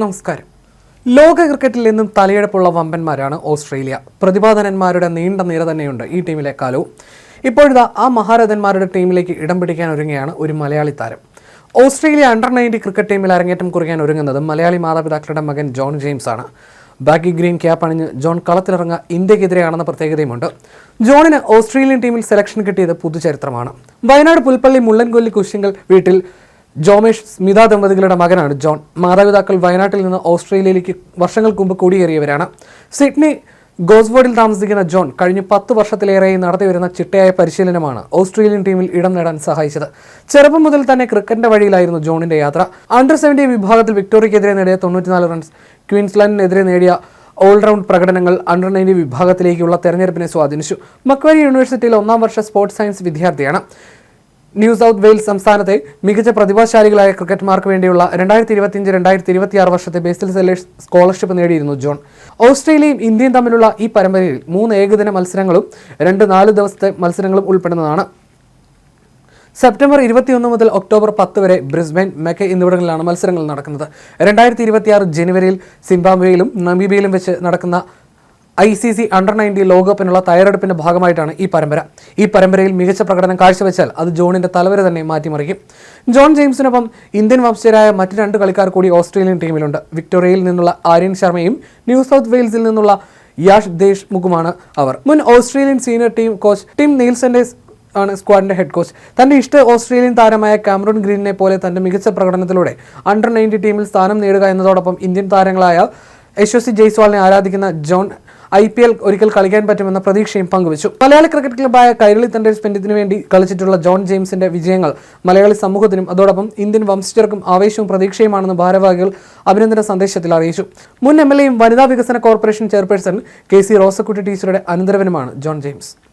നമസ്കാരം. ലോക ക്രിക്കറ്റിൽ നിന്നും തലയെടുപ്പുള്ള വമ്പന്മാരാണ് ഓസ്ട്രേലിയ. പ്രതിഭാധനന്മാരുടെ നീണ്ട നിര തന്നെയുണ്ട് ഈ ടീമിലെ കാലവും. ഇപ്പോഴിതാ ആ മഹാരഥന്മാരുടെ ടീമിലേക്ക് ഇടം പിടിക്കാൻ ഒരുങ്ങുകയാണ് ഒരു മലയാളി താരം. ഓസ്ട്രേലിയ അണ്ടർ നയന്റി ക്രിക്കറ്റ് ടീമിൽ അരങ്ങേറ്റം കുറിക്കാൻ ഒരുങ്ങുന്നത് മലയാളി മാതാപിതാക്കളുടെ മകൻ ജോൺ ജെയിംസ് ആണ്. ബാക്കി ഗ്രീൻ ക്യാപ്പ് അണിഞ്ഞ് ജോൺ കളത്തിലിറങ്ങുക ഇന്ത്യക്കെതിരെയാണെന്ന പ്രത്യേകതയുമുണ്ട്. ജോണിന് ഓസ്ട്രേലിയൻ ടീമിൽ സെലക്ഷൻ കിട്ടിയത് പുതുചരിത്രമാണ്. വയനാട് പുൽപ്പള്ളി മുള്ളൻകൊല്ലി കുശിങ്കൽ വീട്ടിൽ ജോമേഷ് സ്മിത ദമ്പതികളുടെ മകനാണ് ജോൺ. മാതാപിതാക്കൾ വയനാട്ടിൽ നിന്ന് ഓസ്ട്രേലിയയിലേക്ക് വർഷങ്ങൾക്ക് മുമ്പ് കുടിയേറിയവരാണ്. സിഡ്നി ഗോസ്ബോർഡിൽ താമസിക്കുന്ന ജോൺ കഴിഞ്ഞ പത്ത് വർഷത്തിലേറെയായി നടത്തിവരുന്ന ചിട്ടയായ പരിശീലനമാണ് ഓസ്ട്രേലിയൻ ടീമിൽ ഇടം നേടാൻ സഹായിച്ചത്. ചെറുപ്പം മുതൽ തന്നെ ക്രിക്കറ്റിന്റെ വഴിയിലായിരുന്നു ജോണിന്റെ യാത്ര. അണ്ടർ സെവന്റി വിഭാഗത്തിൽ വിക്ടോറിയക്കെതിരെ നേടിയ തൊണ്ണൂറ്റിനാല് റൺസ് ക്വീൻസ്ലാൻഡിനെതിരെ നേടിയ ഓൾറൗണ്ട് പ്രകടനങ്ങൾ അണ്ടർ നയന്റി വിഭാഗത്തിലേക്കുള്ള തെരഞ്ഞെടുപ്പിനെ സ്വാധീനിച്ചു. മക്വരി യൂണിവേഴ്സിറ്റിയിൽ ഒന്നാം വർഷ സ്പോർട്സ് സയൻസ് വിദ്യാർത്ഥിയാണ്. ന്യൂ സൗത്ത് വെയിൽസ് സംസ്ഥാനത്തെ മികച്ച പ്രതിഭാശാലികളായ ക്രിക്കറ്റ്മാർക്ക് വേണ്ടിയുള്ള രണ്ടായിരത്തി ഇരുപത്തിയഞ്ച് രണ്ടായിരത്തി ഇരുപത്തിയാറ് വർഷത്തെ ബേസിൽ സെല്ലേഴ്സ് സ്കോളർഷിപ്പ് നേടിയിരുന്നു ജോൺ. ഓസ്ട്രേലിയയും ഇന്ത്യയും തമ്മിലുള്ള ഈ പരമ്പരയിൽ മൂന്ന് ഏകദിന മത്സരങ്ങളും രണ്ട് നാല് ദിവസത്തെ മത്സരങ്ങളും ഉൾപ്പെടുന്നതാണ്. സെപ്റ്റംബർ ഇരുപത്തിയൊന്ന് മുതൽ ഒക്ടോബർ പത്ത് വരെ ബ്രിസ്ബെൻ മെക്ക എന്നിവിടങ്ങളിലാണ് മത്സരങ്ങൾ നടക്കുന്നത്. രണ്ടായിരത്തി ഇരുപത്തിയാറ് ജനുവരിയിൽ സിംബാബ്വേയിലും നമീബിയയിലും വെച്ച് നടക്കുന്ന ഐ സി സി അണ്ടർ നയന്റി ലോകകപ്പിനുള്ള തയ്യാറെടുപ്പിന്റെ ഭാഗമായിട്ടാണ് ഈ പരമ്പര. ഈ പരമ്പരയിൽ മികച്ച പ്രകടനം കാഴ്ചവെച്ചാൽ അത് ജോണിന്റെ തലവരെ തന്നെ മാറ്റിമറിക്കും. ജോൺ ജെയിംസിനൊപ്പം ഇന്ത്യൻ വംശജരായ മറ്റ് രണ്ട് കളിക്കാർ കൂടി ഓസ്ട്രേലിയൻ ടീമിലുണ്ട്. വിക്ടോറിയയിൽ നിന്നുള്ള ആര്യൻ ശർമ്മയും ന്യൂ സൗത്ത് വെയിൽസിൽ നിന്നുള്ള യാഷ് ദേശ്മുഖുമാണ് അവർ. മുൻ Australian senior team coach Tim നീൽസന്റെ ആണ് സ്ക്വാഡിന്റെ ഹെഡ് കോച്ച്. തന്റെ ഇഷ്ട ഓസ്ട്രേലിയൻ താരമായ കാമറൂൺ ഗ്രീനിനെ പോലെ തന്റെ മികച്ച പ്രകടനത്തിലൂടെ അണ്ടർ നയന്റി ടീമിൽ സ്ഥാനം നേടുക എന്നതോടൊപ്പം ഇന്ത്യൻ താരങ്ങളായ യശസ്വി ജയ്സ്വാളിനെ ആരാധിക്കുന്ന ജോൺ ഐ പി എൽ ഒരിക്കൽ കളിക്കാൻ പറ്റുമെന്ന പ്രതീക്ഷയും പങ്കുവച്ചു. മലയാളി ക്രിക്കറ്റ് ക്ലബായ കൈരളി തണ്ടേഴ്സ് പെൻഡിന് വേണ്ടി കളിച്ചിട്ടുള്ള ജോൺ ജെയിംസിന്റെ വിജയങ്ങൾ മലയാളി സമൂഹത്തിനും അതോടൊപ്പം ഇന്ത്യൻ വംശജർക്കും ആവേശവും പ്രതീക്ഷയുമാണെന്ന് ഭാരവാഹികൾ അഭിനന്ദന സന്ദേശത്തിൽ അറിയിച്ചു. മുൻ എം എൽ എയും വനിതാ വികസന corporation chairperson K C Rosakutty ടീച്ചറുടെ അനന്തരവനുമാണ് ജോൺ ജെയിംസ്.